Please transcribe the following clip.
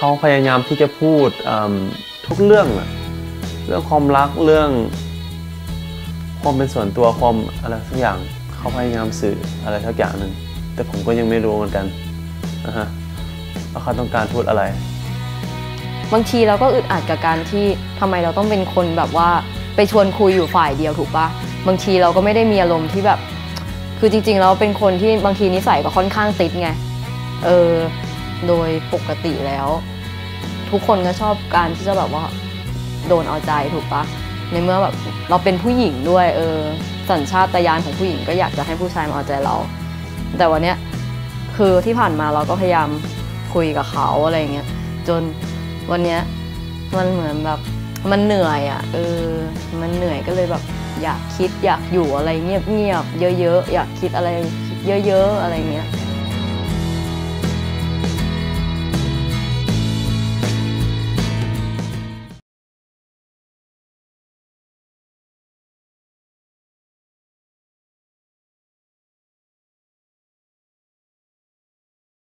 เขาพยายามที่จะพูดทุกเรื่องอะเรื่องความรักเรื่องความเป็นส่วนตัวความอะไรสักอย่างเขาพยายามสื่ออะไรสักอย่างหนึ่งแต่ผมก็ยังไม่รู้เหมือนกันนะฮะว่าเขาต้องการพูดอะไร บางทีเราก็อึดอัดกับการที่ทำไมเราต้องเป็นคนแบบว่าไปชวนคุยอยู่ฝ่ายเดียวถูกปะบางทีเราก็ไม่ได้มีอารมณ์ที่แบบ คือจริงๆเราเป็นคนที่บางทีนิสัยก็ค่อนข้างติดไงเออโดยปกติแล้ว ทุกคนก็ชอบการที่จะแบบว่าโดนเอาใจถูกปะในเมื่อแบบเราเป็นผู้หญิงด้วยเออสัญชาตญาณของผู้หญิงก็อยากจะให้ผู้ชายมาเอาใจเรา แต่วันเนี้ยคือที่ผ่านมาเราก็พยายามคุยกับเขาอะไรเงี้ยจนวันเนี้ยมันเหมือนแบบมันเหนื่อยอะ่ะเออมันเหนื่อยก็เลยแบบอยากคิดอยากอยู่อะไรเงียบๆเยอะๆอยากคิดอะไรเยอะๆอะไรเงี้ย